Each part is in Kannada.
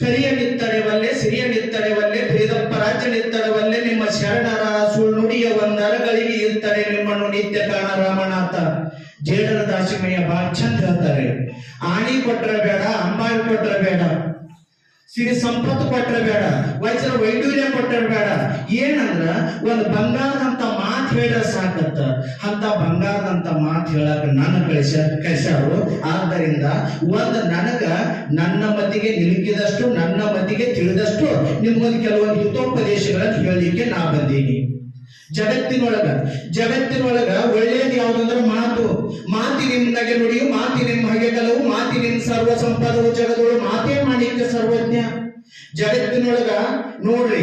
ಕರಿಯ ನಿತ್ತಡೆವಲ್ಲೇ ಸಿರಿಯ ನಿತ್ತಡೆವಲ್ಲೇ ಭೇದಪ್ಪ ರಾಜ್ಯ ನಿತ್ತಡೆವಲ್ಲೇ ನಿಮ್ಮ ಶರಣರ ಸುಳ್ನುಡಿಯ ಒಂದರಗಳಿಗೆ ಇರ್ತಾರೆ ನಿಮ್ಮನ್ನು ನಿತ್ಯ ಕಾಣ ರಾಮನಾಥ ಜೇಡರ ದಾಸಿಮಯ್ಯ ಬಹಳ ಆಣಿ ಕೊಟ್ರೆ ಬೇಡ ಅಂಬಾರಿ ಕೊಟ್ರೆ ಬೇಡ. ಸಿರಿ ಸಂಪತ್ತು ಕೊಟ್ಟರೆ ಬೇಡ ವಯಸ್ಸಿನ ವೈಡೂರ್ಯ ಕೊಟ್ಟರೆ ಬೇಡ. ಏನಂದ್ರ, ಒಂದು ಬಂಗಾರದಂತ ಮಾತು ಹೇಳಿದ್ರೆ ಸಾಕತ್ತ. ಅಂತ ಬಂಗಾರದಂತ ಮಾತು ಹೇಳಕ್ ನನ್ನ ಕಳಿಸ, ಕಳಿಸ್ಯಾರು. ಆದ್ದರಿಂದ ಒಂದು ನನಗ ನನ್ನ ಮತಿಗೆ ನಿಲುಕಿದಷ್ಟು, ನನ್ನ ಮತಿಗೆ ತಿಳಿದಷ್ಟು ನಿಮ್ಗೊಂದು ಕೆಲವೊಂದು ಹಿತೋಪದೇಶಗಳನ್ನು ಹೇಳಲಿಕ್ಕೆ ನಾ ಬಂದೀನಿ. ಜಗತ್ತಿನೊಳಗ ಜಗತ್ತಿನೊಳಗ ಒಳ್ಳೇದು ಯಾವ್ದಂದ್ರೆ ಮಾತು. ಮಾತಿನಿಂದಾಗೆ ನುಡಿಯು, ಮಾತಿನಿಂದ ಹಾಗೆ ಕಲವು, ಮಾತಿನಿಂದ ಸರ್ವ ಸಂಪದವು ಜಗದೋಳು ಮಾತೇ ಮಾಡಿದ್ದ ಸರ್ವಜ್ಞ. ಜಗತ್ತಿನೊಳಗ ನೋಡ್ರಿ,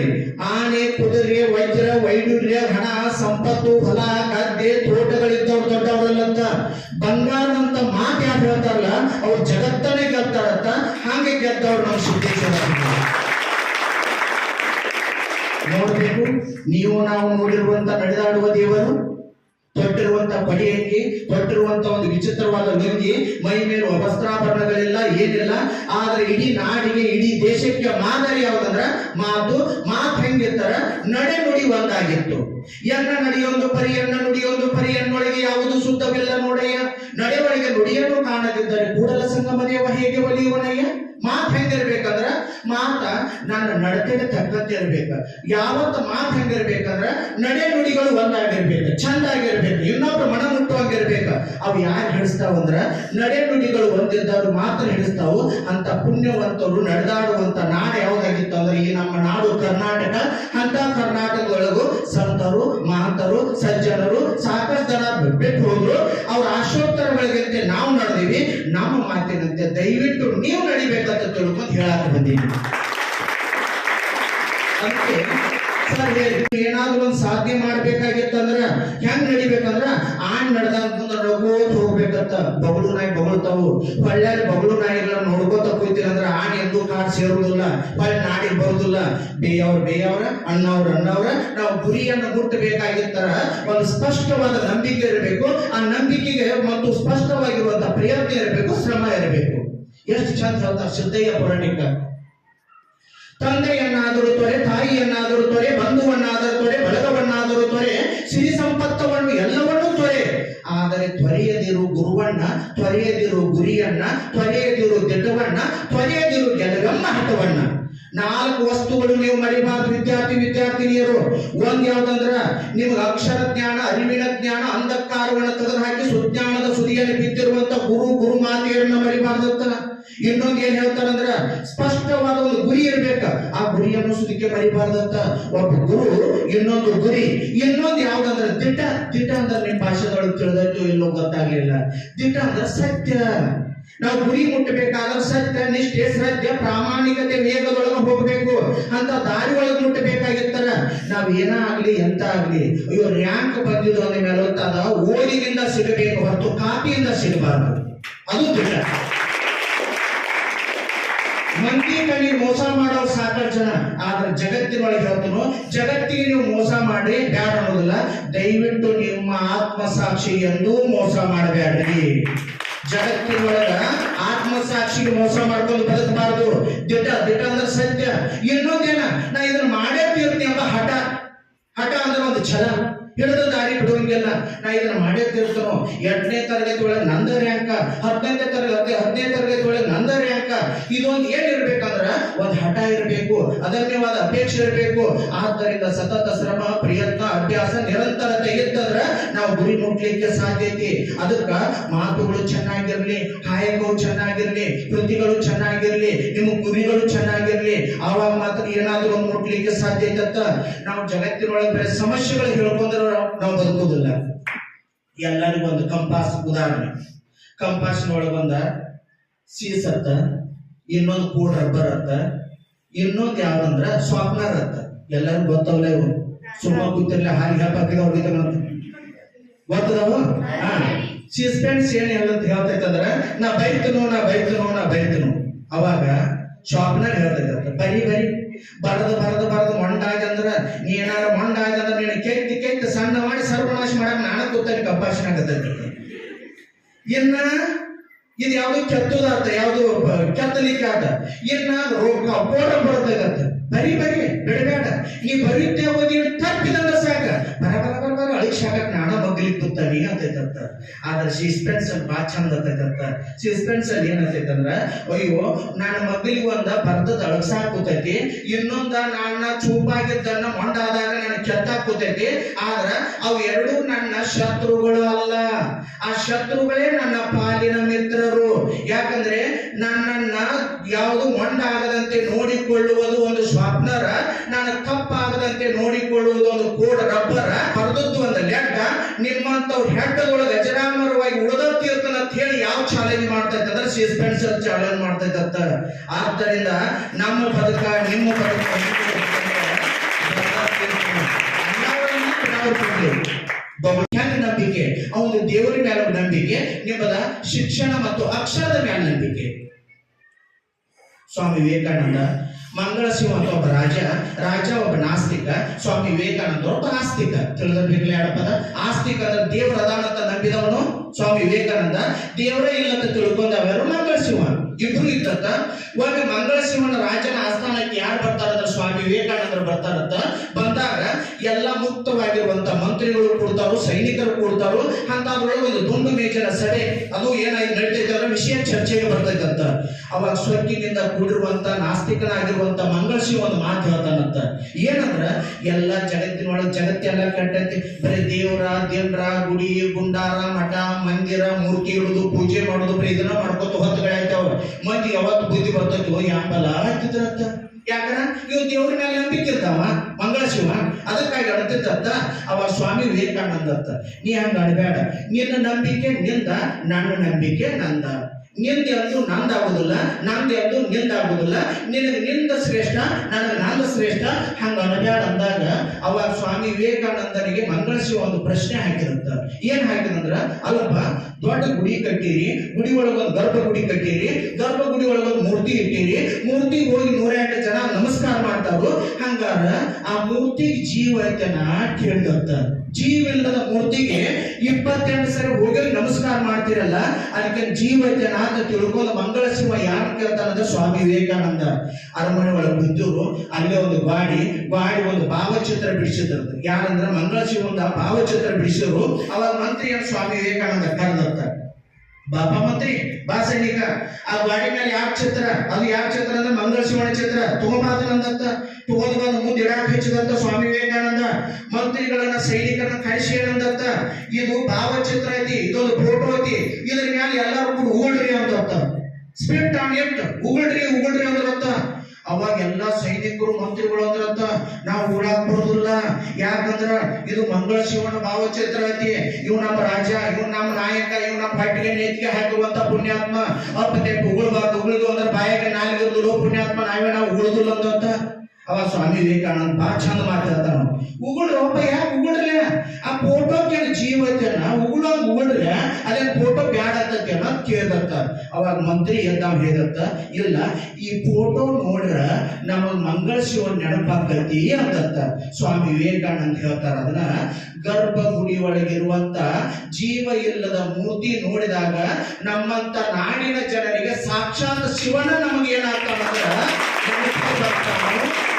ಆನೆ, ಕುದುರೆ, ವಜ್ರ ವೈಡೂರ್ಯ ಹಣ, ಸಂಪತ್ತು, ಹೊಲ, ಗದ್ದೆ, ತೋಟಗಳಿದ್ದವ್ರು ದೊಡ್ಡವರಲ್ಲಂತ. ಬಂಗಾರದಂತ ಮಾತು ಯಾರು ಹೇಳ್ತಾರಲ್ಲ, ಅವ್ರು ಜಗತ್ತನೇ ಗೆದ್ದಾರಂತ ಹಾಗೆ ಗೆದ್ದವ್ರು ನಾವು ಸಿದ್ದೇಶ್ವರ ನೋಡ್ಬೇಕು. ನೀವು ನಾವು ನೋಡಿರುವಂತ ನಡೆದಾಡುವ ದೇವರು ತೊಟ್ಟಿರುವಂತ ಪಡಿಯಂಗಿ ತೊಟ್ಟಿರುವಂತ ಒಂದು ವಿಚಿತ್ರವಾದ ಲುಂಗಿ ಮೈ ಮೇಲುವ ವಸ್ತ್ರಾಭರಣಗಳೆಲ್ಲ ಏನಿಲ್ಲ, ಆದ್ರೆ ಇಡೀ ನಾಡಿಗೆ, ಇಡೀ ದೇಶಕ್ಕೆ ಮಾದರಿ ಯಾವ್ದಂದ್ರ ಮಾತು ಮಾತು ಹೆಂಗಿರ್ತಾರ? ನಡೆ ನುಡಿ ಒಂದಾಗಿತ್ತು. ಎನ್ನ ನಡೆಯೊಂದು ಪರಿಯನ್ನ ನುಡಿಯೊಂದು ಪರಿಯನ್ನೊಳಗೆ ಯಾವುದು ಶುದ್ಧವಿಲ್ಲ ನೋಡಯ್ಯ. ನಡೆಯೊಳಗೆ ನುಡಿಯನ್ನು ಕಾಣದಿದ್ದರೆ ಕೂಡಲ ಸಂಗಮದೇವ ಹೇಗೆ ಒಲಿಯುವನಯ್ಯ? ಮಾತು ಹೆಂಗಿರ್ಬೇಕಂದ್ರ ಮಾತ ನನ್ನ ನಡತೆಗೆ ತಕ್ಕಂತೆ ಇರ್ಬೇಕ. ಯಾವತ್ತ ಮಾತು ಹೆಂಗಿರ್ಬೇಕಂದ್ರ ನಡೆ ನುಡಿಗಳು ಒಂದಾಗಿರ್ಬೇಕು, ಚಂದಾಗಿರ್ಬೇಕು, ಇನ್ನೊಬ್ರು ಮನ ಮುಟ್ಟುವಾಗಿರ್ಬೇಕು ಅವು ಯಾರು ಹಿಡಿಸ್ತಾವಂದ್ರ ನಡೆ ನುಡಿಗಳು ಒಂದಿದ್ದವ್ರು ಮಾತ್ರ ಹಿಡಿಸ್ತಾವು. ಅಂತ ಪುಣ್ಯವಂತರು ನಡೆದಾಡುವಂತ ನಾಡು ಯಾವ್ದಾಗಿತ್ತು ಅಂದ್ರೆ, ಈ ನಮ್ಮ ನಾಡು ಕರ್ನಾಟಕ. ಅಂತ ಕರ್ನಾಟಕದೊಳಗೂ ಸಂತರು ಮಹಂತರು ಸಜ್ಜನರು ಸಾಕಷ್ಟು ಜನ ಬಿಟ್ಟು ಹೋದ್ರು. ಅವ್ರ ಆಶೋತ್ತರಗಳಿಗಂತೆ ನಾವು ನಡೆದೀವಿ. ನಮ್ಮ ಮಾತಿನಂತೆ ದಯವಿಟ್ಟು ನೀವು ನಡಿಬೇಕಂತ ತಿಳ್ಕೊಂಡು ಹೇಳಾಕ ಬಂದೀನಿ. ಅದಕ್ಕೆ ಸರ್ ಏನಾದ್ರೂ ಒಂದು ಸಾಧನೆ ಮಾಡ್ಬೇಕಾಗಿತ್ತಂದ್ರ ಹೆಂಗ್ ನಡಿಬೇಕಂದ್ರ ಆಣ್ ನಡ್ದಂತಂದ್ರ ನಡ್ಕೋತ ಹೋಗ್ಬೇಕಂತ ಬಗಳು ನಾಯಿ ಬಗಳ್ತಾವು. ಹೊಳ್ಳ್ಯಾಗ ಬಗಳು ನಾಯಿಗಳನ್ನ ನೋಡ್ಕೋತ ಕೂತಿರಂದ್ರ ಆಣ್ ಎಂದೂ ಕಾಡ್ ಸೇರುವುದಿಲ್ಲ ಒಳ್ಳೆ ನಾಡಿಗೆ ಬರುದಿಲ್ಲ. ಬೇಯವ್ರ ಬೇಯವ್ರ, ಅಣ್ಣವ್ರ ಅಣ್ಣವ್ರ, ನಾವು ಗುರಿಯನ್ನು ಮುಟ್ಟಬೇಕಾಗಿತ್ತರ ಒಂದು ಸ್ಪಷ್ಟವಾದ ನಂಬಿಕೆ ಇರಬೇಕು. ಆ ನಂಬಿಕೆಗೆ ಮತ್ತು ಸ್ಪಷ್ಟವಾಗಿರುವಂತ ಪ್ರಯತ್ನ ಇರಬೇಕು, ಶ್ರಮ ಇರಬೇಕು. ಎಷ್ಟು ಚಂದ ಹೇಳ್ತಾರೆ ಸಿದ್ದಯ್ಯ ಪುರಾಣಿಕ. ತಂದೆಯನ್ನಾದರೂ ತೊರೆ, ತಾಯಿಯನ್ನಾದರೂ ತೊರೆ, ಬಂಧುವನ್ನಾದರೂ ತೊರೆ, ಬಳಗವನ್ನಾದರೂ ತೊರೆ, ಸಿರಿ ಸಂಪತ್ತವನ್ನು ಎಲ್ಲವನ್ನೂ ತೊರೆ. ಆದರೆ ತೊರೆಯದಿರು ಗುರುವಣ್ಣ ತೊರೆಯದಿರು ಗುರಿಯನ್ನ, ತೊರೆಯದಿರು ದಿಟ್ಟವಣ್ಣ ತೊರೆಯದಿರು ಗೆಲಗಮ್ಮ ಹಠವನ್ನ ನಾಲ್ಕು ವಸ್ತುಗಳು ನೀವು ಮರಿಬಾರ್ದು, ವಿದ್ಯಾರ್ಥಿ, ವಿದ್ಯಾರ್ಥಿನಿಯರು. ಒಂದ್ ಯಾವ್ದಂದ್ರ ನಿಮ್ಗೆ ಅಕ್ಷರ ಜ್ಞಾನ, ಅರಿವಿನ ಜ್ಞಾನ, ಅಂಧಕಾರವನ್ನು ತೆಗೆದು ಹಾಕಿ ಸುಜ್ಞಾನದ ಸುದಿಯಲ್ಲಿ ಬಿದ್ದಿರುವಂತ ಗುರು ಗುರು ಮಾತೆಯರನ್ನ ಮರಿಬಾರ್ದಂತ ಇನ್ನೊಂದು ಏನ್ ಹೇಳ್ತಾರಂದ್ರ ಸ್ಪಷ್ಟವಾದ ಒಂದು ಗುರಿ ಇರ್ಬೇಕ. ಆ ಗುರಿಯನ್ನು ಸುದಿಕ್ಕೆ ಮರಿಬಾರ್ದಂತ ಒಬ್ಬ ಗುರು, ಇನ್ನೊಂದು ಗುರಿ. ಇನ್ನೊಂದು ಯಾವ್ದಂದ್ರ ದಿಟ. ದಿಟ ಅಂದ್ರೆ ನಿಮ್ ಭಾಷೆದೊಳಗೆ ತಿಳಿದಾಯ್ತು ಇಲ್ಲೋ ಗೊತ್ತಾಗ್ಲಿಲ್ಲ. ದಿಟ ಅಂದ್ರೆ ಸತ್ಯ. ನಾವು ಗುರಿ ಮುಟ್ಟಬೇಕಾದ್ರೆ ಸತ್ಯ, ನಿಷ್ಠೆ, ಶ್ರದ್ಧೆ, ಪ್ರಾಮಾಣಿಕತೆ, ವೇಗದೊಳಗೆ ಹೋಗ್ಬೇಕು. ಅಂತ ದಾರಿ ಒಳಗೆ ಮುಟ್ಟಬೇಕಾಗಿತ್ತರ. ನಾವ್ ಏನ ಆಗ್ಲಿ, ಎಂತ ಆಗ್ಲಿ, ಅಯ್ಯೋ ರ್ಯಾಂಕ್ ಬಂದಿದ್ದು ಅಂದ ಮೇಲೆ ಅದ ಓದಿನಿಂದ ಸಿಗಬೇಕು ಹೊರತು ಕಾಪಿಯಿಂದ ಸಿಗಬಾರ್ದು. ಅದು ದಿಟ ಮಂದಿ ಕಣ್ಣಿ ಮೋಸ ಮಾಡೋರು ಸಾಕಷ್ಟು ಜನ, ಆದ್ರೆ ಜಗತ್ತಿನೊಳಗೆ ಹೇಳ್ತನು, ಜಗತ್ತಿಗೆ ನೀವು ಮೋಸ ಮಾಡಿ ಬ್ಯಾಡ ಅನ್ನೋದಿಲ್ಲ. ದಯವಿಟ್ಟು ನಿಮ್ಮ ಆತ್ಮಸಾಕ್ಷಿ ಎಂದೂ ಮೋಸ ಮಾಡಬೇಡ್ರಿ. ಜಗತ್ತಿನೊಳಗ ಆತ್ಮಸಾಕ್ಷಿಗೆ ಮೋಸ ಮಾಡ್ಕೊಂಡು ಬದುಕಬಾರ್ದು. ದಿಟ ದಿಟ ಅಂದ್ರೆ ಸತ್ಯ. ಇನ್ನೊಂದೇನ? ನಾ ಇದನ್ನ ಮಾಡೇ ತೀರ್ತೀನಿ ಎಂಬ ಹಠ. ಹಠ ಅಂದ್ರೆ ಒಂದು ಛಲ. ಹಿಡಿದ ದಾರಿ ಬಿಡುವಂಗಿಲ್ಲ ನಾ ಇದನ್ನ ಮಾಡೇ ತೀರ್ತನೋ. ಎಂಟನೇ ತರಗತಿ ಒಳಗೆ ನಂದ ರ್ಯಾಂಕ, ಹತ್ತನೇ ತರಗತಿ ಹದಿನೈದು ತರಗತಿ ಒಳಗೆ ನಂದ ರ್ಯಾಂಕ. ಇದೊಂದು ಏನಿರ್ಬೇಕು ಒಂದ್ ಹಠ ಇರಬೇಕು ಅದನ್ಯವಾದ ಅಪೇಕ್ಷೆ ಇರಬೇಕು. ಆದ್ದರಿಂದ ಸತತ ಶ್ರಮ, ಪ್ರಯತ್ನ, ಅಭ್ಯಾಸ, ನಿರಂತರತೆ ಇತ್ತಂದ್ರ ನಾವು ಗುರಿ ಮುಟ್ಲಿಕ್ಕೆ ಸಾಧ್ಯತೆ ಅದಕ್ಕ ಮಾತುಗಳು ಚೆನ್ನಾಗಿರ್ಲಿ ಕಾಯಕವು ಚೆನ್ನಾಗಿರ್ಲಿ, ಕೃತಿಗಳು ಚೆನ್ನಾಗಿರ್ಲಿ, ನಿಮ್ಮ ಗುರಿಗಳು ಚೆನ್ನಾಗಿರ್ಲಿ. ಆವಾಗ ಮಾತ್ರ ಏನಾದ್ರೂ ಒಂದು ಮುಟ್ಲಿಕ್ಕೆ ಸಾಧ್ಯತೆ ಅಂತ ನಾವು ಜಗತ್ತಿನೊಳಗೆ ಸಮಸ್ಯೆಗಳು ಹೇಳ್ಕೊಂಡ್ರೆ ನಾವು ಬದುಕುದಿಲ್ಲ. ಎಲ್ಲರಿಗೂ ಒಂದು ಕಂಪಾಸ್ ಉದಾಹರಣೆ. ಕಂಪಾಸ್ನೊಳಗೊಂದ ಸೀಸತ್ತ ಇನ್ನೊಂದು ಕೂಡ ರಬ್ಬರ್ ಅತ್ತ, ಇನ್ನೊಂದು ಯಾವ್ದಂದ್ರ ಸ್ವಾಪ್ನರ್ ಅತ್ತ. ಎಲ್ಲರಿಗೂ ಗೊತ್ತವಲ್ಲ ಇವು ಸುಮ್ಮ ಕೂತಿರ್ಲಿ ಹಾಗೆ ಹಾಕಿದ ಹೊಡಿತ ಗೊತ್ತದವು? ಸಸ್ಪೆನ್ಸ್ ಏನ್ ಹೇಳಂತ ಹೇಳ್ತೈತಂದ್ರ, ನಾ ಬೈತನು ನಾ ಬೈತನು ನಾ ಬೈತನು ಅವಾಗ ಶಾಪ್ನರ್ ಹೇಳ್ತೈತ ಬರಿ ಬರಿ ಬರದ ಬರದ ಬರದ ಮೊಂಡಾಗ ಅಂದ್ರ ನೀ ಏನಾರ ಮೊಂಡಾಗ ಅಂದ್ರ ನೀನು ಕೆತ್ತಿ ಸಣ್ಣ ಮಾಡಿ ಸರ್ವನಾಶ ಮಾಡಕ್ ನಾನ ಕಪ್ಪಾಶನ ಕಪ್ಪಾಶನಾಗತ್ತೈತಿ ಇನ್ನ ಇದು ಯಾವುದು ಅಂತ, ಯಾವುದು ಕೆತ್ತಲಿಕ್ಕೆ ಅಂತ. ಇನ್ನ ರೋಗ ಕೋಡ ಬರ್ತೈತಂತ ಬರಿ ಬರಿ, ಬಿಡಬೇಡ. ಈ ಬರೀತೆ ಓದಿ ತಪ್ಪಿದಂಗ ಸಾಕ ಬರ ಬರ ಬರ ಬರ ಅಳಿಕ್ ಸಾಕಕ್ ನಾನ ಅಂತೈತಂತ ಆದ್ರೆ ಸಸ್ಪೆನ್ಸ್ ಬಾ ಚಂದ ಅಂತೈತಂತ? ಸಸ್ಪೆನ್ಸ್ ಅಲ್ಲಿ ಅಯ್ಯೋ, ನನ್ನ ಮಗಳಿಗೆ ಒಂದ ಬರ್ದದ ಅಳಗ್ಸಾಕ್ ಕೂತೈತಿ ಇನ್ನೊಂದ ನನ್ನ ಚೂಪಾಗಿದ್ದನ್ನ ಮೊಂಡಾದಾಗ ನನ್ನ ಕೆತ್ತಾಕ್ ಕೂತೈತಿ ಆದ್ರ ಅವು ಎರಡೂ ನನ್ನ ಶತ್ರುಗಳು ಅಲ್ಲ. ಆ ಶತ್ರುಗಳೇ ನನ್ನ ಪಾಲಿನ ಮಿತ್ರರು. ಯಾಕಂದ್ರೆ ನನ್ನನ್ನ ಯಾವುದು ಮೊಂಡಾಗದಂತೆ ನೋಡಿಕೊಳ್ಳುವುದು ಒಂದು ಸ್ವಪ್ನರ ನನ್ನ ತಪ್ಪಾಗದಂತೆ ನೋಡಿಕೊಳ್ಳುವುದು ಒಂದು ಕೋಡ್ ರಬ್ಬರ. ಹೊರದದ್ದು ಒಂದು ಲೆಕ್ಕ ನಿಮ್ಮಂತವ್ರ ಹೆಡ್ಡದೊಳಗೆ ಅಜರಾಮರವಾಗಿ ತೀರ್ಥನ ಅಂತ ಹೇಳಿ ಯಾವ ಚಾಲೆಂಜ್ ಮಾಡ್ತೈತೆ ಅಂದ್ರೆ ಸಸ್ಪೆನ್ಸ್ ಚಾಲೆಂಜ್ ಅಂತ. ಆದ್ದರಿಂದ ನಮ್ಮ ಪದಕ, ನಿಮ್ಮ ಹೆಂಗ ನಂಬಿಕೆ. ಅವನು ದೇವರ ಮೇಲೆ ನಂಬಿಕೆ, ನಿಮ್ಮದ ಶಿಕ್ಷಣ ಮತ್ತು ಅಕ್ಷರದ ಮೇಲೆ ನಂಬಿಕೆ. ಸ್ವಾಮಿ ವಿವೇಕಾನಂದ ಮಂಗಳ ಸಿಂಹ ಅಂತ ಒಬ್ಬ ರಾಜ ರಾಜ ಒಬ್ಬ ನಾಸ್ತಿಕ, ಸ್ವಾಮಿ ವಿವೇಕಾನಂದ ಒಬ್ಬ ಆಸ್ತಿಕ. ತಿಳಿದಿರ್ಲಿಲ್ಲ ಎರಡು ಪದ? ಆಸ್ತಿಕ ಅಂದ್ರೆ ದೇವ್ರ ಅದಾನ ಅಂತ ನಂಬಿದವನು ಸ್ವಾಮಿ ವಿವೇಕಾನಂದ. ದೇವರೇ ಇಲ್ಲ ಅಂತ ತಿಳ್ಕೊಂಡವರು ಮಂಗಳ ಶಿವ ಇದ್ದತ್ತ ಒಮ್ಮೆ ಮಂಗಳ ರಾಜನ ಆಸ್ಥಾನಕ್ಕೆ ಯಾರು ಬರ್ತಾರಂದ್ರ ಸ್ವಾಮಿ ವಿವೇಕಾನಂದರು ಬರ್ತಾರಂತ ಬಂದಾಗ ಎಲ್ಲ ಮುಕ್ತವಾಗಿರುವಂತ ಮಂತ್ರಿಗಳು ಕೊಡ್ತಾರೋ, ಸೈನಿಕರು ಕೊಡ್ತಾರೋ. ಅಂತದ್ರೊಳಗೆ ಒಂದು ದುಂಡು ಮೇಜಿನ ಸಭೆ. ಅದು ಏನಾಗಿ ನಡೀತೈತೆ ಅಂದ್ರೆ ವಿಷಯ ಚರ್ಚೆಗೆ ಬರ್ತೈತಂತ. ಅವಾಗ ಸ್ವರ್ಗಿನಿಂದ ಕೂಡಿರುವಂತ ನಾಸ್ತಿಕನಾಗಿರುವಂತ ಮಂಗಳ ಒಂದು ಮಾತು ಹೇಳ್ತಾನಂತ. ಏನಂದ್ರ ಎಲ್ಲ ಜಗತ್ತಿನೊಳಗೆ ಜಗತ್ತೆಲ್ಲ ಕೆಟ್ಟೈತಿ. ಬರೀ ದೇವರ, ದೇವ್ರ, ಗುಡಿ, ಗುಂಡಾರ, ಮಠ, ಮಂದಿರ, ಮೂರ್ತಿ ಇಡುದು, ಪೂಜೆ ಮಾಡೋದು, ಬರೀ ಇದನ್ನ ಮಾಡ್ಕೊತ ಹೊತ್ತುಗಳಾಯ್ತಾವ ಮಂದಿ ಯಾವತ್ತು ಬುದ್ಧಿ ಬರ್ತೈತಿ ಓ ಯಾಂಬಲ ಆಗ್ತಿದ್ರತ್ತ ಯಾಕಂದ್ರ ಇವ್ ದೇವ್ರ ಮೇಲೆ ನಂಬಿಕೆ ಇರ್ತಾವ ಮಂಗಳ ಶಿವ ಅದಕ್ಕಾಗಿ ಅಡ್ತಿದ್ದಂತ ಅವ ಸ್ವಾಮಿ ವಿವೇಕಾನಂದ ಅಂತ. ನೀ ಹಂಗ ಅಡಬೇಡ ನಿನ್ನ ನಂಬಿಕೆ ನಿಂದ, ನನ್ನ ನಂಬಿಕೆ ನಂದ ನಿಂದ ಎಂದು ನಂದಾಗುದಿಲ್ಲ ನಂದ ಎಂದು ನಿಂದಾಗುದಿಲ್ಲ. ನಿನಗೆ ನಿಂದ ಶ್ರೇಷ್ಠ, ನನಗೆ ನಂದ ಶ್ರೇಷ್ಠ. ಹಂಗ ಅನಬ್ಯಾಡ ಅಂದಾಗ ಅವಾಗ ಸ್ವಾಮಿ ವಿವೇಕಾನಂದನಿಗೆ ಮಂಗಳ ಶಿವ ಒಂದು ಪ್ರಶ್ನೆ ಹಾಕಿರಂತ ಏನ್ ಹಾಕಿದಂದ್ರ, ಅಲ್ಲಪ್ಪ, ದೊಡ್ಡ ಗುಡಿ ಕಟ್ಟಿರಿ ಗುಡಿ ಒಳಗೊಂದು ಗರ್ಭ ಗುಡಿ ಕಟ್ಟಿರಿ ಗರ್ಭ ಗುಡಿ ಒಳಗೊಂದು ಮೂರ್ತಿ ಇಟ್ಟಿರಿ ಮೂರ್ತಿ ಹೋಗಿ ನೂರ ಎಂಟು ಜನ ನಮಸ್ಕಾರ ಮಾಡ್ತಾರು ಹಂಗಾರ ಆ ಮೂರ್ತಿಗೆ ಜೀವ ಐತೆನ ಕೇಳಿದಂತ. ಜೀವ ಇಲ್ಲದ ಮೂರ್ತಿಗೆ ಇಪ್ಪತ್ತೆಂಟು ಸರಿ ಹೋಗಿ ನಮಸ್ಕಾರ ಮಾಡ್ತಿರಲ್ಲ, ಅದಕ್ಕೆ ಜೀವ ಐತೆನ ಅಂತ ತಿಳ್ಕೊಂಡು ಮಂಗಳ ಶಿವ ಯಾರು ಕೇಳ್ತಾನಂದ್ರೆ ಸ್ವಾಮಿ ವಿವೇಕಾನಂದ ಅರಮನೆ ಒಳಗೆ ಬಿದ್ದರು, ಅಲ್ಲೇ ಒಂದು ಬಾಡಿ ಬಾಡಿ ಒಂದು ಭಾವಚಿತ್ರ ಬಿಡಿಸಿದ್ರು ಯಾರಂದ್ರೆ ಮಂಗಳ ಶಿವಂದ ಭಾವಚಿತ್ರ ಬಿಡಿಸಿದ್ರು, ಅವಾಗ ಮಂತ್ರಿ ಸ್ವಾಮಿ ವಿವೇಕಾನಂದ ಕರೆದಂತ ಬಾಬಾ ಮಂತ್ರಿ, ಬಾ ಸೈನಿಕ. ಆ ಗಾಡಿ ಮೇಲೆ ಯಾವ ಚಿತ್ರ? ಅದು ಯಾವ ಚಿತ್ರ ಅಂದ್ರೆ ಮಂಗಳ ಶಿವನ ಚಿತ್ರ. ತಗೊಂಬಾದನಂದಂತ ತಗೊಂಡು ಬಂದು ಮುಂದೆ ಇಡಾಕ್ ಹಚ್ಚಿದಂತ ಸ್ವಾಮಿ ವಿವೇಕಾನಂದ. ಮಂತ್ರಿಗಳನ್ನ ಸೈನಿಕರನ್ನ ಕಳಿಸಿ ಏನಂದಂತ ಇದು ಭಾವಚಿತ್ರ ಐತಿ, ಇದೊಂದು ಮೇಲೆ ಎಲ್ಲರೂ ಕೂಡ ಉಗುಳ್ರಿ ಅಂತ ಸ್ಪಿಟ್ ಆನ್ ಎಟ್? ಉಗುಳ್ರಿ ಉಗುಳ್ರಿ ಅರ್ಥ ಅವಾಗ ಎಲ್ಲಾ ಸೈನಿಕರು, ಮಂತ್ರಿಗಳು ಅಂದ್ರಂತ ನಾವು ಉಳಾಕ್ ಬರೋದಿಲ್ಲ. ಯಾಕಂದ್ರ ಇದು ಮಂಗಳ ಶಿವನ ಭಾವಚಿತ್ರ ಐತಿ. ಇವ್ ನಮ್ಮ ರಾಜ ಇವ್ ನಮ್ಮ ನಾಯಕ ಇವ್ ನಮ್ಮ ಪಟ್ಟಿಗೆ ನೇತಿಗೆ ಹಾಕುವಂತ ಪುಣ್ಯಾತ್ಮ. ಅಪ್ಪತೆ ಉಗುಳ್ಬಾರ್ದು, ಉಗುಳಿದು ಅಂದ್ರೆ ಬಾಯಾಗ ನಾಲಿಗೆ ಪುಣ್ಯಾತ್ಮ. ನಾವೇ ನಾವು ಉಗುಳುದಿಲ್ಲ ಅಂತ. ಅವ ಸ್ವಾಮಿ ವಿವೇಕಾನಂದ ಬಹಳ ಚಂದ ಮಾತಾಡ್ತಾನ ಉಗುಳು ಒಬ್ಬ ಯಾಕೆ ಉಗುಳ್ರೆ? ಆ ಫೋಟೋಕ್ಕೆ ಜೀವ ಐತೆನ ಉಗುಳ ಉಗುಳ್ರೆ ಅದೇ ಫೋಟೋ ಬ್ಯಾಡ ಅಂತೇನ ಕೇಳ್ದತ್ತ ಅವಾಗ ಮಂತ್ರಿ ಎದ್ದಾವ್ ಹೇಳತ್ತ ಇಲ್ಲ, ಈ ಫೋಟೋ ನೋಡ್ರ ನಮಗ್ ಮಂಗಳ ಶಿವ ನೆನಪಾಕತಿ ಅಂತತ್ತ ಸ್ವಾಮಿ ವಿವೇಕಾನಂದ ಹೇಳ್ತಾರ ಅದನ್ನ. ಗರ್ಭಗುಡಿ ಒಳಗಿರುವಂತ ಜೀವ ಇಲ್ಲದ ಮೂರ್ತಿ ನೋಡಿದಾಗ ನಮ್ಮಂತ ನಾಡಿನ ಜನರಿಗೆ ಸಾಕ್ಷಾತ್ ಶಿವನ ನಮಗೆ ಬರ್ತಾನೆ ಬರ್ತಾನು.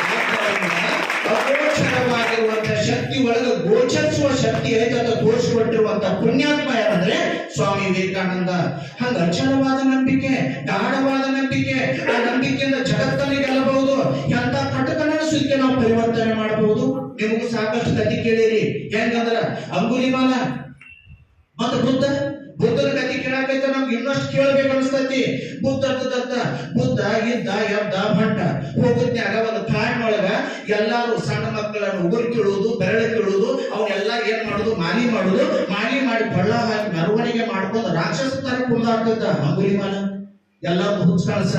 ಆದ್ದರಿಂದ ಅಗೋಚರವಾಗಿರುವಂತ ಶಕ್ತಿ ಒಳಗೆ ಗೋಚರಿಸುವ ಶಕ್ತಿ ಐತೆ ಅಂತ ತೋರಿಸಿಕೊಟ್ಟಿರುವಂತಹ ಪುಣ್ಯಾತ್ಮ ಯಾರಂದ್ರೆ ಸ್ವಾಮಿ ವಿವೇಕಾನಂದ. ಹಂಗ ಅಚಲವಾದ ನಂಬಿಕೆ, ಗಾಢವಾದ ನಂಬಿಕೆ, ಆ ನಂಬಿಕೆಯಿಂದ ಜಗತ್ತಲ್ಲಿ ಗೆಲ್ಲಬಹುದು. ಎಂತ ಕಟಕನ ಸುದ್ದಿಗೆ ನಾವು ಪರಿವರ್ತನೆ ಮಾಡಬಹುದು. ನಿಮಗೂ ಸಾಕಷ್ಟು ಕತಿ ಕೇಳಿರಿ. ಹೆಂಗಂದ್ರ ಅಂಗುಲಿಮಾಲ ಮತ್ತು ಬುದ್ಧ? ಬುದ್ಧನ ಕಥೆ ಕೇಳಾಕೈತ? ನಮ್ಗೆ ಇನ್ನಷ್ಟು ಕೇಳಬೇಕು ಅನಿಸ್ತೈತಿ. ಬುದ್ಧ ಅರ್ಥದತ್ತ ಬುದ್ಧ ಇದ್ದ, ಎದ್ದ, ಭಟ್ಟ. ಹೋಗುತ್ತಾಗ ಒಂದು ಕಾಡಿನೊಳಗ ಎಲ್ಲಾರು ಸಣ್ಣ ಮಕ್ಕಳನ್ನು ಉಗುರು ಕೀಳುವುದು ಬೆರಳು ಕೀಳುವುದು ಅವನ್ನೆಲ್ಲ ಏನ್ ಮಾಡುದು? ಮಾಲಿ ಮಾಡುದು. ಮಾಲಿ ಮಾಡಿ ಬಳ್ಳ ಹಾಕಿ ಮೆರವಣಿಗೆ ಮಾಡ್ಕೊಂಡು ರಾಕ್ಷಸ ತರ ಕುಂದಾಡ್ತಿದ್ದ ಅಂಗುಲಿಮಾಲ ಎಲ್ಲರೂ ಹುಚ್ಚ ಕಳ್ಸ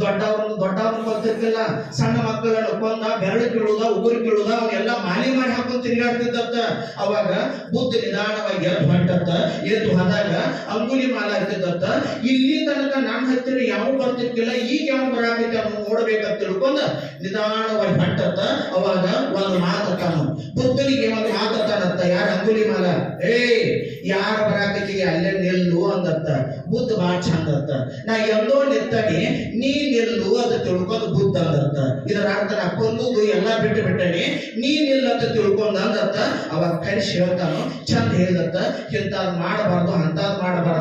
ದೊಡ್ಡವ್ರನ್ನ ದೊಡ್ಡವ್ರನ್ನ ಗೊತ್ತಿರ್ತಿಲ್ಲ. ಸಣ್ಣ ಮಕ್ಕಳನ್ನ ಕೊಂದ ಬೆರಳು ಕೀಳುದ, ಉಗುರು ಕೀಳುದ ಅವನ್ನೆಲ್ಲ ಮಾಲಿ ಮಾಡಿ ಹಾಕೊಂಡ್ ತಿರುಗಾಡ್ತಿದ್ದತ್ತ. ಅವಾಗ ಬುದ್ಧ ನಿಧಾನವಾಗಿ ಎದ್ದು ಹೊಂಟತ್ತ ಎದ್ದು ಹೋದಾಗ ಅಂಗುಲಿ ಮಾಲ ಇರ್ತಿದ್ದತ್ತ ಇಲ್ಲಿ ತನಕ ನನ್ನ ಹತ್ತಿರ ಯಾವ ಬರ್ತಿರ್ತಿಲ್ಲ. ಈಗ ಯಾವ ಬರಾಕೈತಿ ಅವ್ನು ನೋಡ್ಬೇಕಂತ ತಿಳ್ಕೊಂಡ ನಿಧಾನವಾಗಿ ಹೊಂಟತ್ತ ಅವಾಗ ಒಂದು ಮಾತತ್ತಾನು ಬುದ್ಧನಿಗೆ ಒಂದು ಮಾತತ್ತಾನತ್ತ ಯಾರ ಅಂಗುಲಿ ಮಾಲ? ಏ ಯಾರ ಬರಾಕೈತಿಗೆ ಅಲ್ಲೇ ನಿಲ್ಲು ಅಂದತ್ತ. ಬುದ್ಧ ಬಾಳ ಚಂದತ್ತ ನಾ ಎಲ್ಲೋ ನೀ ನಿಲ್ಲು ಅಂತ ತಿಳ್ಕೊಂಡು ಬುದ್ಧ ಅಂದಂತ ಇದರ ಅರ್ಥ ನಾ ಕೊಂದು ಎಲ್ಲಾ ಬಿಟ್ಟು ಬಿಟ್ಟನೆ. ನೀ ನಿಲ್ಲ ಅಂತ ತಿಳ್ಕೊಂಡ ಅಂದತ್ತ ಅವಾಗ ಕರೆಸಿ ಹೇಳ್ತಾನು ಚಂದ ಹೇಳ್ದತ್ತ ಇಂಥದ್ ಮಾಡಬಾರ್ದು, ಅಂತಾದ್ ಮಾಡಬಾರ್ದು.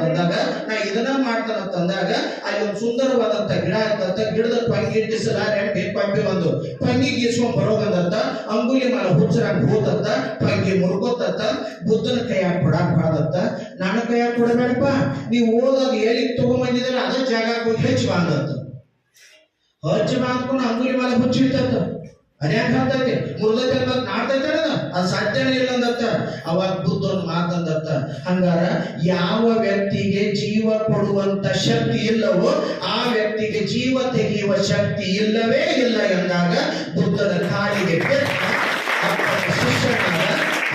ಮಾಡ್ತಾನಂತ ಅಂದಾಗ ಅಲ್ಲಿ ಒಂದು ಸುಂದರವಾದಂತ ಗಿಡ ಇರ್ತಂತ ಗಿಡದ ಪಂಗಿ ಇಟ್ಟಿಸಲಾರೆ ಪಂಗಿ ಒಂದು ಪಂಗಿ ಗೀಸ್ಕೊಂಡ್ ಬರೋಗಂದಂತ ಅಂಗುಲಿ ಮಾಲ ಹುಚ್ಚರಾಗ ಹೋದತ್ತ ಪಂಗಿ ಮುರ್ಕೋತತ್ತ ಬುದ್ಧನ ಕೈಯಾಗ ಕೊಡಾಕ್ ಬಾರ್ದತ್ತ ನನ್ನ ಕೈಯಾಗ ಕೊಡಬೇಡಪ್ಪ, ನೀವು ಓದೋದ್ ಎಲ್ಲಿ ತಗೊಂಬಂದಿದ್ರೆ ಅದ ಜಾಗ ಹೋಗಿ ಹೆಚ್ಚು ಬಾಂದಂತ ಹಚ್ಚ ಬಾಂದ್ಕೊಂಡು ಅಂಗುಲಿ ಮಾಲ ಹುಚ್ಚು ಅದ್ಯಾಕ ಹೇಳ್ತೈತಿ ಮುರ್ದೈತೆ ಅದು. ಸಾಧ್ಯನೇ ಇಲ್ಲ ಅಂದತ್ತ ಅವಾಗ ಬುದ್ಧನ ಮಾತಂದತ್ತ ಹಂಗಾರ ಯಾವ ವ್ಯಕ್ತಿಗೆ ಜೀವ ಕೊಡುವಂತ ಶಕ್ತಿ ಇಲ್ಲವೋ ಆ ವ್ಯಕ್ತಿಗೆ ಜೀವ ತೆಗೆಯುವ ಶಕ್ತಿ ಇಲ್ಲವೇ ಇಲ್ಲ ಎಂದಾಗ ಬುದ್ಧನ ಕಾಲಿಗೆ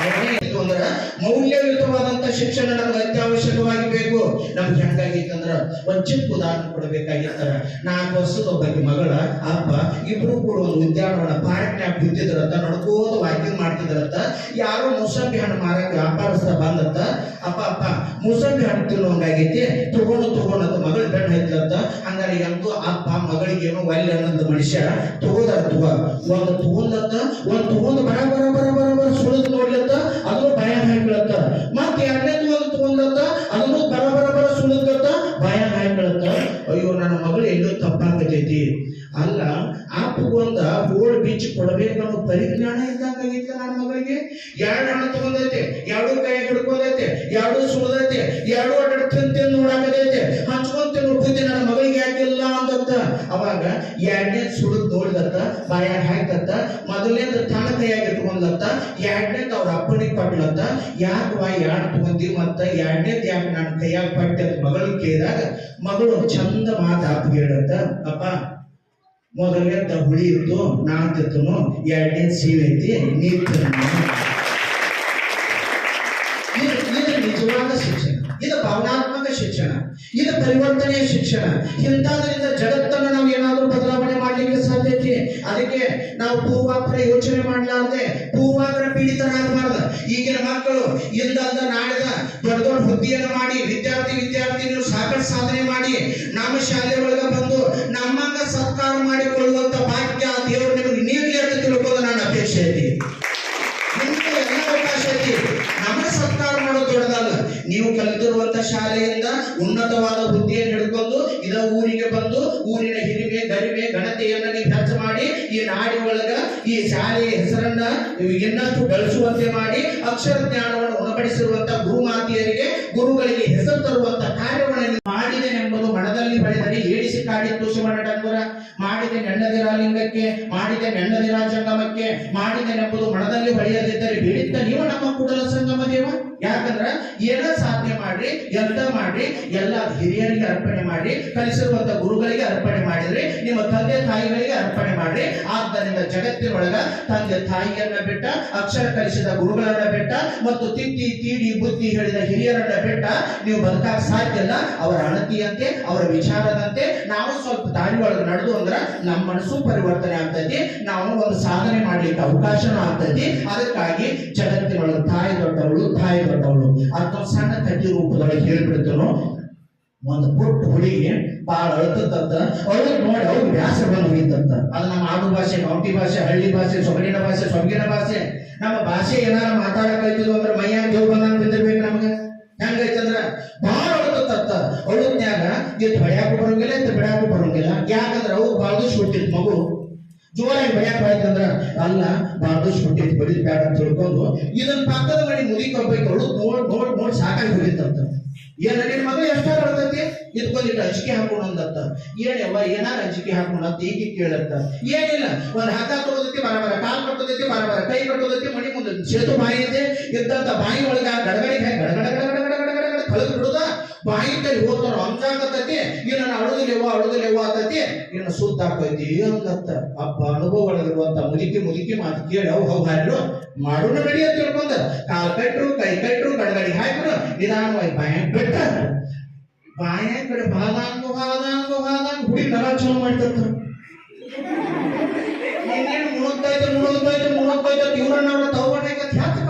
ಅವನೇ ಅಂದ್ರ ಮೌಲ್ಯಯುತವಾದಂತ ಶಿಕ್ಷಣ ನಮ್ಗೆ ಅತ್ಯವಶ್ಯಕವಾಗಿ ಬೇಕು. ನಮ್ಗೆ ಹೆಂಗಾಗಿತ್ತಂದ್ರ ಒಂದ್ ಚಿಕ್ಕ ಉದಾಹರಣೆ ಕೊಡ್ಬೇಕಾಗಿತ್ತ ನಾಲ್ಕು ವರ್ಷದ ಒಬ್ಬಕ್ಕೆ ಮಗಳ, ಅಪ್ಪ, ಇಬ್ರು ಕೂಡ ಒಂದು ಉದ್ಯಾನವನ ಪಾರ್ಕ್ನ್ಯಾಗ ಬಿದ್ದಿದ್ರಂತ, ನಡ್ಕೋತ ವಾಕಿಂಗ್ ಮಾಡ್ತಿದ್ರಂತ, ಯಾರೋ ಮುಸಂಬಿ ಹಣ್ಣು ಮಾರಕ್ ವ್ಯಾಪಾರಸ್ಥ ಬಂದತ್ತ ಅಪ್ಪ ಅಪ್ಪ ಹಣ್ಣ ಹಣ್ಣು ತಿನ್ನೋಂಗಾಗೈತಿ, ತಗೊಂಡು ತಗೊಂಡಂತ ಮಗಳ ಬೆಣ್ಣ ಹೈತ್ಲತ್ತ ಹಂಗಾರೆ ಎಂತೂ ಅಪ್ಪ ಮಗಳಿಗೆ ಏನೋ ಒಲ್ಲೆ ಅನ್ನೋದು ಮನುಷ್ಯ ತಗೋದ ತಗೋ. ಒಂದು ತಗೊಂಡತ್ತ ಒಂದು ತಗೊಂಡು ಬರ ಬರ ಬರ ಬರ ಬರ ಸುಳಿದು ನೋಡ್ಲತ್ತ ಅದನ್ನು ತಪ್ಪಾಗತೈತಿ. ಅಲ್ಲ ಆಪು ಒಂದ ಬೋಳ್ ಬೀಚ್ ಕೊಡಬೇಕನ್ನೋ ಪರಿಜ್ಞಾನ ಇದ್ದಂಗಾಗೈತೆ ನನ್ನ ಮಗಳಿಗೆ? ಅವಾಗ ಎರಡನೇ ಸುಡುದ್ ನೋಡಿದತ್ತ ಬಾಯಾಗ ಹಾಕತ್ತ ಮೊದಲನೇದ ತನ್ನ ಕೈಯಾಗ ಇಟ್ಕೊಂಡತ್ತ ಎರಡನೇದ ಅವ್ರ ಅಪ್ಪನಿಗೆ ಪಡ್ಲತ್ತ ಯಾಕ ಎರಡು ತಗೊಂಡಿ ಮತ್ತ ಎರಡನೇದ್ ಯಾಕೆ ನನ್ನ ಕೈಯಾಗ ಪಟ್ಟೆ ಅಂತ ಮಗಳಿಗೆ ಕೇಳಿದಾಗ ಮಗಳು ಚಂದ ಮಾತು ಅಪ್ಪ ಹೇಳತ್ತ ಅಪ್ಪ ಮೊದಲನೇದ ಹುಳಿ ಇತ್ತು ನಾ ತಿತ್ತನು ಎರಡನೇ ಸೀವೆ ಐತಿ, ನೀರ್ ನಿಜವಾದ ಶಿಕ್ಷಣ ಇದು ಪರಿವರ್ತನೆಯ ಶಿಕ್ಷಣ. ಇಂಥದ್ರಿಂದ ಜಗತ್ತನ್ನು ನಾವು ಏನಾದರೂ ಬದಲಾವಣೆ ಮಾಡ್ಲಿಕ್ಕೆ ಸಾಧ್ಯತೆ ಅದಕ್ಕೆ ನಾವು ಪೂರ್ವಾಪರ ಯೋಚನೆ ಮಾಡಲಾರದೆ, ಪೂರ್ವಾಪರ ಪೀಡಿತರಾಗಬಾರ್ದು. ಈಗಿನ ಮಕ್ಕಳು ಇಂದಲ್ದ ನಾಡಿದ ದೊಡ್ಡ ದೊಡ್ಡ ಹುದ್ದೆಯನ್ನು ಮಾಡಿ, ವಿದ್ಯಾರ್ಥಿ ವಿದ್ಯಾರ್ಥಿನಿಯರು ಸಾಕಷ್ಟು ಸಾಧನೆ ಮಾಡಿ, ನಮ್ಮ ಶಾಲೆ ಒಳಗೆ ಬಂದು ನಮ್ಮಂಗ ಸತ್ಕಾರ ಮಾಡಿಕೊಳ್ಳುವಂತ ಭಾಗ್ಯ ದೇವರು ನಿಮಗೆ ನೀಡಲಿ ಅಂತ ತಿಳ್ಕೊಂಡು ನನ್ನ ಅಪೇಕ್ಷೆ ಐತಿ. ನಿಮ್ಗೆ ಎಲ್ಲ ಅವಕಾಶ ಐತಿ. ನಮ್ಮ ಸತ್ಕಾರ ಮಾಡೋದು ದೊಡ್ಡದಲ್ಲ. ನೀವು ಕಲಿತಿರುವಂತ ಶಾಲೆಯಿಂದ ಉನ್ನತವಾದ ಹುದ್ದೆಯನ್ನು ಹಿಡ್ಕೊಂಡು ಇದ ಊರಿಗೆ ಬಂದು ಊರಿನ ಹಿರಿಮೆ, ಗರಿಮೆ, ಘನತೆಯನ್ನ ನೀವು ಖರ್ಚು ಮಾಡಿ ಈ ನಾಡಿ ಒಳಗ ಈ ಶಾಲೆಯ ಹೆಸರನ್ನ ಇನ್ನಷ್ಟು ಬೆಳೆಸುವಂತೆ ಮಾಡಿ ಅಕ್ಷರ ಜ್ಞಾನವನ್ನು ಗುರು ಗುರುಮಾತೆಯರಿಗೆ ಗುರುಗಳಿಗೆ ಹೆಸರು ತರುವಂತ ಕಾರ್ಯವನ್ನು ನೀವು ಮಾಡಿದೆನೆಂಬುದು ಮನದಲ್ಲಿ ಬೆಳೆದರೆ ಏಡಿಸಿ ಕಾಡಿತ್ತು ಶಿವನಡಂಗುರ ಮಾಡಿದೆ ನೆಣ್ಣದಿರ ಲಿಂಗಕ್ಕೆ ಮಾಡಿದೆ ನೆಣ್ಣದಿರ ಜಂಗಮಕ್ಕೆ ಮಾಡಿದೆನೆಂಬುದು ಮನದಲ್ಲಿ ಬಳಿಯದಿದ್ದರೆ ಬೇಡಿದ್ದ ನೀವು ನಮ್ಮ ಕೂಡಲ ಸಂಗಮ ದೇವ. ಯಾಕಂದ್ರ ಏನ ಸಾಧನೆ ಮಾಡ್ರಿ, ಎಂತ ಮಾಡ್ರಿ, ಎಲ್ಲ ಹಿರಿಯರಿಗೆ ಅರ್ಪಣೆ ಮಾಡ್ರಿ, ಕಲಿಸಿರುವಂತ ಗುರುಗಳಿಗೆ ಅರ್ಪಣೆ ಮಾಡಿದ್ರಿ, ನಿಮ್ಮ ತಂದೆ ತಾಯಿಗಳಿಗೆ ಅರ್ಪಣೆ ಮಾಡ್ರಿ. ಆದ್ದರಿಂದ ಜಗತ್ತಿನೊಳಗ ತಂದೆ ತಾಯಿಯನ್ನ ಬಿಟ್ಟ, ಅಕ್ಷರ ಕಲಿಸಿದ ಗುರುಗಳನ್ನ ಬಿಟ್ಟ, ಮತ್ತು ತಿತ್ತಿ ತೀಡಿ ಬುದ್ಧಿ ಹೇಳಿದ ಹಿರಿಯರನ್ನ ಬಿಟ್ಟ, ನೀವು ಬದುಕಾಕ ಸಾಧ್ಯ ಇಲ್ಲ. ಅವರ ಅಣತಿಯಂತೆ, ಅವರ ವಿಚಾರದಂತೆ ನಾವು ಸ್ವಲ್ಪ ದಾರಿ ಒಳಗೆ ನಡೆದು ಅಂದ್ರ ನಮ್ಮ ಮನಸ್ಸು ಪರಿವರ್ತನೆ ಆಗ್ತೈತಿ. ನಾವು ಒಂದು ಸಾಧನೆ ಮಾಡ್ಲಿಕ್ಕೆ ಅವಕಾಶನೂ ಆಗ್ತೈತಿ. ಅದಕ್ಕಾಗಿ ಜಗತ್ತಿನೊಳಗೆ ತಾಯಿ ದೊಡ್ಡವಳು ತಾಯಿ ದೊಡ್ಡವಳು ಅಂತ ಸಣ್ಣ ಕಟ್ಟಿ ರೂಪದೊಳಗೆ ಹೇಳ್ಬಿಡ್ತೇನೋ? ಒಂದು ಪುಟ್ಟ ಹುಡುಗಿ ಬಾಳ ಅಳ್ತದಂತ ಅವ್ರಿಗೆ ನೋಡಿ ಅವ್ರಿಗೆ ವ್ಯಾಸ ಬಂದು ಹೋಗಿತ್ತಂತ ಅದು ನಮ್ಮ ಆಡು ಭಾಷೆ ಕೌಂಟಿ ಭಾಷೆ, ಹಳ್ಳಿ ಭಾಷೆ, ಸೊಗಡಿನ ಭಾಷೆ ಸೊಗಗಿನ ಭಾಷೆ. ನಮ್ಮ ಭಾಷೆ ಏನಾರ ಮಾತಾಡಕೈತಿದ್ವು ಅಂದ್ರೆ ಮೈಯಾಗ ದೇವ್ ಬಂದಂಗ ಬಿದ್ದಿರ್ಬೇಕು ನಮ್ಗೆ. ಹೆಂಗೈತಂದ್ರ? ಬಾಳ ಅಳ್ತತ್ತ ಅಳುತ್ನ್ಯಾಗ ಇದು ಹೊಡ್ಯಾಕು ಬರೋಂಗಿಲ್ಲ ಇದು ಬಿಡಾಕು ಬರೋಂಗಿಲ್ಲ. ಯಾಕಂದ್ರ ಅವ್ರು ಭಾಳ ದುಷ್ಟ ಮಗು. ಜೋರಾಗಿ ಭಯ ಆಯ್ತಂದ್ರ ಅಲ್ಲ ಬಾಳ್ದು ಹುಟ್ಟಿದ್ ಬರೀ ಬ್ಯಾಡ ಅಂತ ತಿಳ್ಕೊಂಡು ಇದನ್ನ ಪಕ್ಕದ ಮನೆ ಮುದಿಕೊಬೇಕು ಅವಳು ನೋಡ್ ನೋಡ್ ನೋಡ್ ಸಾಕಾಗಿ ಹೋಗಿತ್ತಂತ ಏನ ನಿನ್ ಮಗ ಎಷ್ಟಾರ ಬರ್ತೈತಿ ಇದ್ಕೊಂಡಿಟ್ಟು ಅಂಜಿಕೆ ಹಾಕೊಂಡು ಅಂದತ್ತ ಏನವ್ವ ಏನಾರ ಅಂಜಿಕೆ ಹಾಕೊಂಡಂತ ಈಗ ಕೇಳತ್ತ ಏನಿಲ್ಲ ಒಂದ್ ಹಾಕ ತೊಗೊದೈತಿ ಬರ ಬರ ಕಾಲ್ ಕಟ್ಟೋದೈತಿ ಬರ ಬರ ಕೈ ಕಟ್ಟೋದೈತಿ ಮಣಿ ಮುಂದೆ ಸೇತು ಬಾಯಿ ಇದೆ ಇದ್ದಂತ ಬಾಯಿ ಒಳಗ ಗಡಗಡಿ ಗಡಗಡ ಗಡಗಡ ಗಡಗಡ ಗಡಗಡ ಕಳೆದು ಬಿಡುದ ಕೈ ಹೋಗ್ತಾರ ಅಂಜಾಗತೈತಿ ಇನ್ನು ನಾನು ಅಳುದಿಲ್ಲೇವ ಅಳುದಿಲ್ಲೇವ ಆತತಿ ಇನ್ನು ಸುತ್ತ ಹಾಕೈತಿ ಅಂದತ್ತ ಅಪ್ಪ ಅನುಭವ ಒಳಗಿರುವಂತ ಮುದುಕಿ ಮುದುಕಿ ಮಾತು ಕೇಳಿ, ಅವು ಹೌ ಹಾರಿರು. ಮಾಡೋಣ ನಡಿ ಅಂತ ತಿಳ್ಕೊಂಡ. ಕಾಲ್ ಕಟ್ರು, ಕೈ ಕಟ್ರು ಕಡಗಡಿ ಹಾಕ್ರು ನಿಧಾನವಾಗಿ ಬಾಯ ಬಿಟ್ಟ. ಬಾಯ ಕಡೆ ಬಾದಾಂಗು ಬಾದಾಂಗು ಬಾದಾಂಗು ಹುಡಿ ನರ ಚಲೋ ಮಾಡ್ತತ್ತ ಮೂವತ್ತೈದು ಮುಳುಗ್ತೈತೆ ಮುಳುಗ್ತೈತೆ ಇವ್ರನ್ನ ತಗೊಂಡಾಗ ಹಚ್ಕೊಳ್ಳ ಬರೆಯಕ್ಕೆ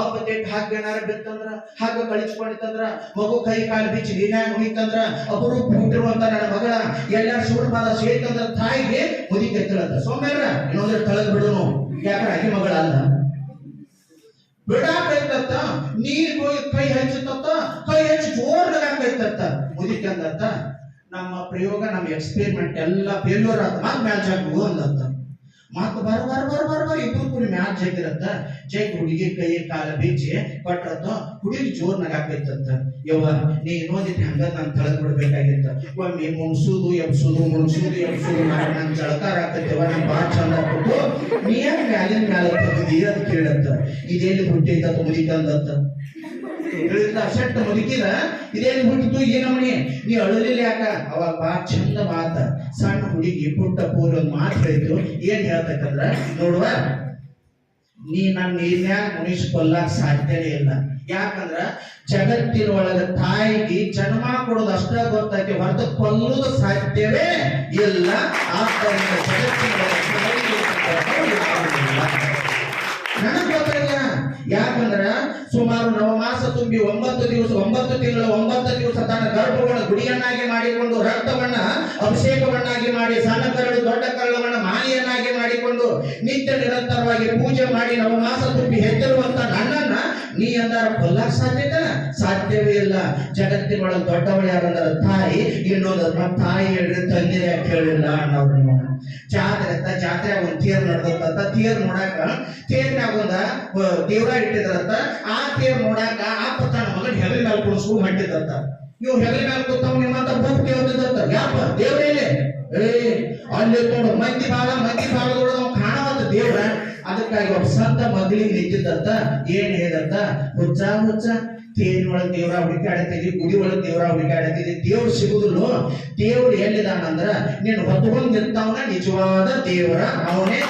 ಕೊಡ್ತೈತೆ ತೆಟ್ ಏನಾರ ಬಿತ್ತಂದ್ರ ಹಾಗ ಕಳಿಸ್ಕೊಂಡಿತ್ತಂದ್ರ, ಮಗು ಕೈ ಕಾಲು ಬಿಚ್ಚಿ ನೀನ್ಯಾಗ ಮುಗಿತಂದ್ರ, ಅಪರೂಪ ಹುಟ್ಟಿರುವಂತ ನನ್ನ ಮಗಳ, ಎಲ್ಲಾರ ಸುಡ್ಪಾದ ಸೇರ್ತಂದ್ರ ತಾಯಿಗೆ ಮುದಿಕೆತ್ತಳಂತ ಸೋಮ್ಯಾರ ಇನ್ನೊಂದ್ರೆ ತಳದ್ ಬಿಡುನು ಯಾಕಂದ್ರೆ ಅಕ್ಕಿ ಮಗಳ ಅಲ್ಲ. ಬಿಡಾಕೈತತ್ತ ನೀರ್ ಹೋಗಿ ಕೈ ಹಚ್ಚುತ್ತತ್ತ ಕೈ ಹಚ್ಚಿ ಜೋರ್ ನಗಾಕೈತತ್ತ ಮುದಿ ನಮ್ಮ ಪ್ರಯೋಗ, ನಮ್ಮ ಎಕ್ಸ್ಪೆರಿಮೆಂಟ್ ಎಲ್ಲ ಫೇಲ್ಯೂರ್ ಆತ ಮ್ಯಾಚ್ ಆಗ್ಬೋದು ಅಂದತ್ತ ಮತ್ ಬರ ಬರ ಬರ ಬರ ಬರ. ಇಬ್ರು ಕೂಡಿ ಮ್ಯಾಚ್ ಜೈತಿರತ್ತ ಜಗ್ ಹುಡುಗಿ ಕೈ ಕಾಲ ಬಿಚ್ಚಿ ಕೊಟ್ರತ್ತ, ಹುಡುಗಿ ಜೋರ್ ನಗಾಕೈತಂತ ಯವ್ವ, ನೀ ಇನ್ನೊಂದಿಟ್ಟು ಹಂಗ ನಾನು ತಳದ್ ಬಿಡ್ಬೇಕಾಗಿತ್ತ ಒಮ್ಮೆ ಮುನ್ಸುದು ಎಬ್ಸುದು ಮುನ್ಸೂದು ಎಬ್ಸುದು ಮಾಡಿ ನನ್ ಜಳಕಾರ ಆಗ್ತೈತವ ನನ್ ಬಾಳ ಚಂದ ಕೊಟ್ಟು ನೀ ಯಾಕೆ ಮ್ಯಾಲಿನ ಮ್ಯಾಲ ತೆಗ್ದಿ ಅಂತ ಕೇಳತ್ತ. ಇದೇನು ಹುಟ್ಟಿದ್ದ ಮುದಿಕಂದತ್ತ ಹೇಳಿದ ಸೆಟ್ ಮುದುಕಿದ ಇದೇನು ಹುಟ್ಟಿತು ಏನಮ್ಮಣಿ ನೀ ಅಳಲಿಲ್ಲ ಯಾಕ? ಅವಾಗ ಬಾ ಚಂದ ಮಾತ. ಸಣ್ಣ ಹುಡುಗಿ ಪುಟ್ಟ ಪೂರ ಒಂದು ಮಾತು ಹೇಳಿತು ಏನ್ ಹೇಳ್ತಕ್ಕಂದ್ರ ನೋಡುವ, ನೀ ನನ್ನ ನೀರ್ನ್ಯಾಗ ಮುನಿಸ್ಕೊಲ್ಲಕ್ ಸಾಧ್ಯನೇ ಇಲ್ಲ. ಯಾಕಂದ್ರ, ಜಗತ್ತಿನೊಳಗ ತಾಯಿಗೆ ಜನ್ಮ ಕೊಡೋದು ಅಷ್ಟ ಗೊತ್ತೈತಿ ಹೊರತು ಕೊಲ್ಲುವುದು ಸಾಧ್ಯವೇ ಇಲ್ಲ. ಆದ್ದರಿಂದ ಜಗತ್ತಿನೊಳಗ ಯಾಕಂದ್ರ ಸುಮಾರು ನವಮಾಸ ತುಂಬಿ ಒಂಬತ್ತು ದಿವಸ, ಒಂಬತ್ತು ತಿಂಗಳ, ಒಂಬತ್ತು ದಿವಸ ತನ್ನ ಗರ್ಭವನ್ನು ಗುಡಿಯನ್ನಾಗಿ ಮಾಡಿಕೊಂಡು ರಕ್ತವನ್ನ ಅಭಿಷೇಕವನ್ನಾಗಿ ಮಾಡಿ ಸಣ್ಣ ಕರಳು, ದೊಡ್ಡ ಕರಳವನ್ನ ಮಾಲೆಯನ್ನಾಗಿ ಮಾಡಿಕೊಂಡು ನಿತ್ಯ ನಿರಂತರವಾಗಿ ಪೂಜೆ ಮಾಡಿ ನವಮಾಸ ತುಂಬಿ ಹೆಚ್ಚಿರುವಂತ ನನ್ನನ್ನ ನೀ ಅಂದಾರ ಕೊಲ್ಲಕ್ ಸಾಧ್ಯತ ಸಾಧ್ಯವೇ ಇಲ್ಲ. ಜಗತ್ತಿನೊಳಗೆ ದೊಡ್ಡವಳು ಯಾರಂದ್ರ ತಾಯಿ? ಇನ್ನೊಂದು ತಾಯಿ ಹೇಳಿದ್ರೆ ತಂದೆ ಯಾಕೆ ಹೇಳಿಲ್ಲ ಜಾತ್ರೆ ಅಂತ ಜಾತ್ರೆ ಒಂದ್ ತೇರ್ ನಡೆದಂತ ತೇರ್ ನೋಡಾಕ ತೇರ್ನಾಗ ಒಂದ ದೇವ್ರ ಇಟ್ಟಿದ್ರಂತ. ಆ ತೇರ್ ನೋಡಾಕ ಆ ತನ್ನ ಮಗನ್ ಹೆಗಲ ಮೇಲೆ ಕುಡಿಸ್ಕೊಂಡು ಹೊಂಟಿದ್ದಂತ ನೀವು ಹೆಗಲ ಮೇಲೆ ಕೂತಾವ್ ನಿಮ್ಮಂತ ಬುಕ್ ಕೇಳ್ತಿದ್ದಂತ ಯಾಪ ದೇವ್ರೇನೆ? ಏ, ಅಲ್ಲಿ ಮಂದಿ ಭಾಗ, ಮಂದಿ ಭಾಗದೊಳಗೆ ಕಾಣವಂತ ದೇವ್ರ. ಅದಕ್ಕಾಗಿ ಅವ್ರ ಸಂತ ಮಗಳಿಗೆ ನಿಂತಿದ್ದಂತ, ಏನ್ ಹೇಳಿದಂತ ಹುಚ್ಚ ಹುಚ್ಚ ಒಳಗ್ ದೇವ್ರ ಹುಡುಕಾಡತ್ತಿದ್ವಿ ಗುಡಿ ಒಳಗೆ ದೇವ್ರ ಹುಡುಕಾಡತ್ತಿದ್ವಿ ದೇವ್ರು ಸಿಗುದಿಲ್ಲ, ದೇವ್ರು ಎಲ್ಲಿದಾನಂದ್ರ, ನೀನು ಹೊತ್ಕೊಂಡ್ ನಿಂತವನ ನಿಜವಾದ ದೇವರ, ಅವನೇ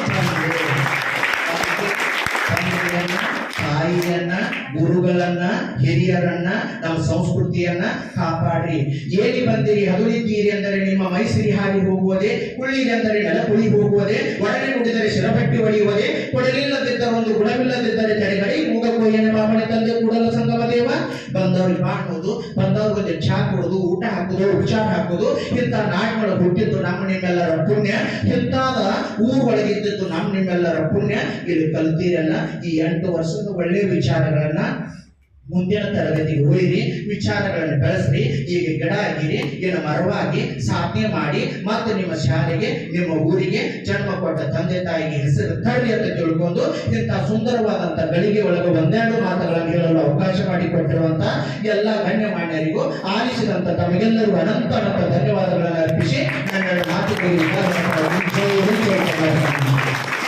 ತಾಯಿಯನ್ನ ಗುರುಗಳನ್ನ, ಹಿರಿಯರನ್ನ, ನಮ್ಮ ಸಂಸ್ಕೃತಿಯನ್ನ ಕಾಪಾಡ್ರಿ. ಏನಿ ಬಂದಿರಿ ಹದುಳಿದ್ದೀರಿ ಅಂದರೆ ನಿಮ್ಮ ಮೈಸೂರಿ ಹಾರಿ ಹೋಗುವುದೇ ಕುಳ್ಳಿದೆಂದರೆ ನೆಲ ಕುಳಿ ಹೋಗುವುದೇ, ಒಡನೆ ನುಡಿದರೆ ಶಿರಪಟ್ಟಿ ಒಡೆಯುವುದೇ, ಕೊಡಲಿಲ್ಲದಿದ್ದರೆ ಒಂದು ಗುಣವಿಲ್ಲದಿದ್ದರೆ ತಡೆಗಡಿ ಮೂಗ ಕೊಯ್ಯನ ಬಾಮಣೆ ತಂದೆ ಕೂಡಲ ಸಂಗಮ ದೇವ. ಬಂದವ್ರಿಗೆ ಮಾಡೋದು ಬಂದವ್ರಿಗೆ ಚಾ ಕೊಡುದು ಊಟ ಹಾಕೋದು ಉಪಚಾರ ಹಾಕೋದು, ಇಂಥ ನಾಯಿಗಳು ಹುಟ್ಟಿದ್ದು ನಮ್ಮ ನಿಮ್ಮೆಲ್ಲರ ಪುಣ್ಯ. ಇಂಥದ ಊರೊಳಗಿದ್ದದ್ದು ನಮ್ಮ ನಿಮ್ಮೆಲ್ಲರ ಪುಣ್ಯ. ಇಲ್ಲಿ ಕಲ್ತೀರಲ್ಲ, ಈ ಎಂಟು ವರ್ಷದ ಒಳ್ಳೆಯ ವಿಚಾರಗಳನ್ನ ಮುಂದಿನ ತರಗತಿಗೆ ಒಯ್ಯಿರಿ ವಿಚಾರಗಳನ್ನು ಬೆಳೆಸ್ರಿ ಈಗ ಗಿಡ ಆಗಿರಿ ಏನು ಮರವಾಗಿ ಸಾಧನೆ ಮಾಡಿ, ಮತ್ತೆ ನಿಮ್ಮ ಶಾಲೆಗೆ, ನಿಮ್ಮ ಊರಿಗೆ ಜನ್ಮ ಕೊಟ್ಟ ತಂದೆ ತಾಯಿಗೆ ಹೆಸರು ತರಲಿ ಅಂತ ತಿಳ್ಕೊಂಡು ಇಂಥ ಸುಂದರವಾದಂತ ಗಳಿಗೆ ಒಳಗೆ ಒಂದೆರಡು ಮಾತುಗಳನ್ನು ಹೇಳಲು ಅವಕಾಶ ಮಾಡಿಕೊಟ್ಟಿರುವಂತ ಎಲ್ಲ ಗಣ್ಯಮಾನ್ಯರಿಗೂ ಆಲಿಸಿದಂತ ತಮಗೆಲ್ಲರಿಗೂ ಅನಂತ ಅನಂತ ಧನ್ಯವಾದಗಳನ್ನು ಅರ್ಪಿಸಿ. ನನ್ನ ಮಾತುಗಳಿಗೆ